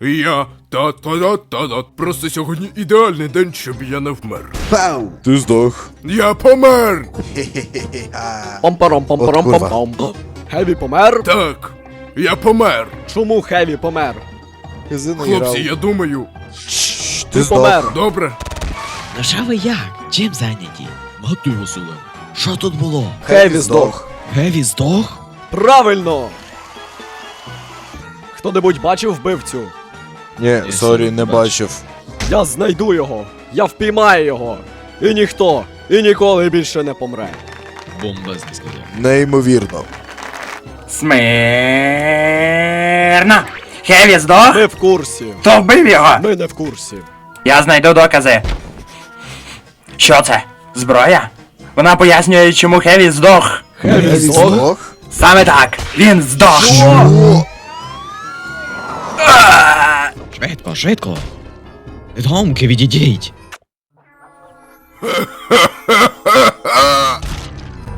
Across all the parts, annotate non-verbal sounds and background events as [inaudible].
Я та-та-та-та-та. Просто сьогодні ідеальний день, щоб я не вмер. Пау! Ти здох. Я помер! Пам-парам, пам-парам, От курва. пам-пам. Хеві помер? Так, я помер. Чому Хеві помер? Казино Хлопці, я думаю. Чш, Ти Ти здох. помер. Добре. Ну що ви як? Чим зайняті? Готуй Василе. Що тут було? Хеві здох. Геві здох? Правильно! Хто-небудь бачив вбивцю? Ні, сорі, не бачив. Я знайду його! Я впіймаю його! І ніхто, і ніколи більше не помре. Бомбезно сказав. Неймовірно. Смирно! Хеві здох? Ми в курсі. Хто вбив його? Ми не в курсі. Я знайду докази. Що це? Зброя? Вона пояснює, чому Хеві здох. Хеві здох? Здох? Саме так, він здох. Швидко, швидко. Відгомки відійдіть. [laughs]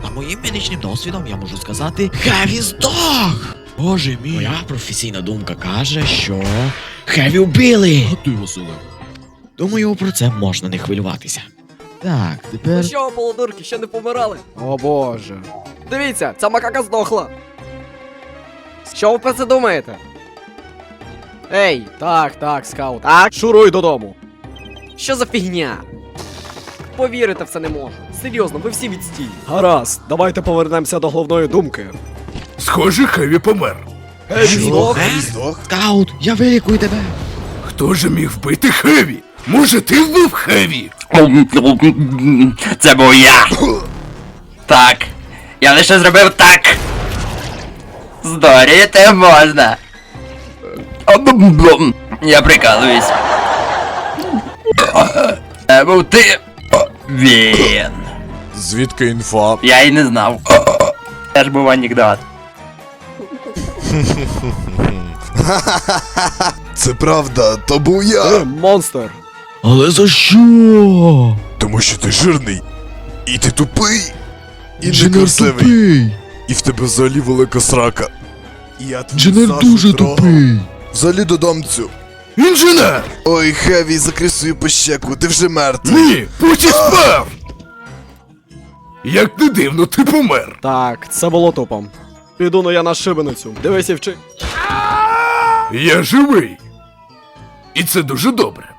За моїм медичним досвідом я можу сказати Хеві здох! Боже мій. Моя професійна думка каже, що Хеві вбили! Готуй Василе. Думаю, про це можна не хвилюватися. Так, тепер. що, полудурки, ще не помирали? О боже. Дивіться, ця макака здохла. Що ви про це думаєте? Ей, так, так, скаут. Так, шуруй додому. Що за фігня? Повірити в це не можу. Серйозно, ви всі відстій. Гаразд, давайте повернемося до головної думки. Схоже, Хеві помер. Здох. Хеві здох? Скаут, я вилікую тебе! Хто ж міг вбити Хеві? Може, ти вбив Хеві? Це був я. Так. Я лише зробив так. Здоріти можна. Я прикалуюсь. Це був ти. Він. Звідки інфа? Я й не знав. Теж був анекдот. [laughs] Це правда, то був Ти я. монстр. Але за що? Тому що ти жирний. І ти тупий. І некрасивий. тупий! І в тебе взагалі велика срака. І я Інженер Сашу дуже тупий! Взагалі додомцю. Інженер! Ой, Хеві, закрий свою пощеку, ти вже мертвий. Ні, Путі спав! Як не дивно, ти помер. Так, це було тупом. Піду ну я на шибеницю. Дивись і вчи. Я живий. І це дуже добре.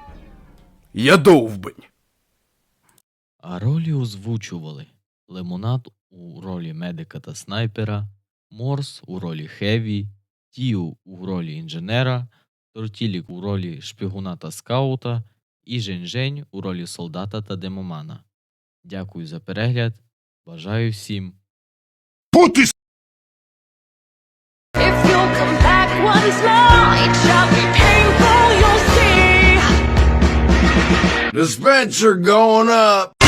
Я довбень. А ролі озвучували Лимонад у ролі медика та снайпера, Морс у ролі Хеві, Тіу у ролі інженера, Тортілік у ролі шпигуна та скаута і Жень-Жень у ролі солдата та демомана. Дякую за перегляд. Бажаю всім see. Dispenser going up.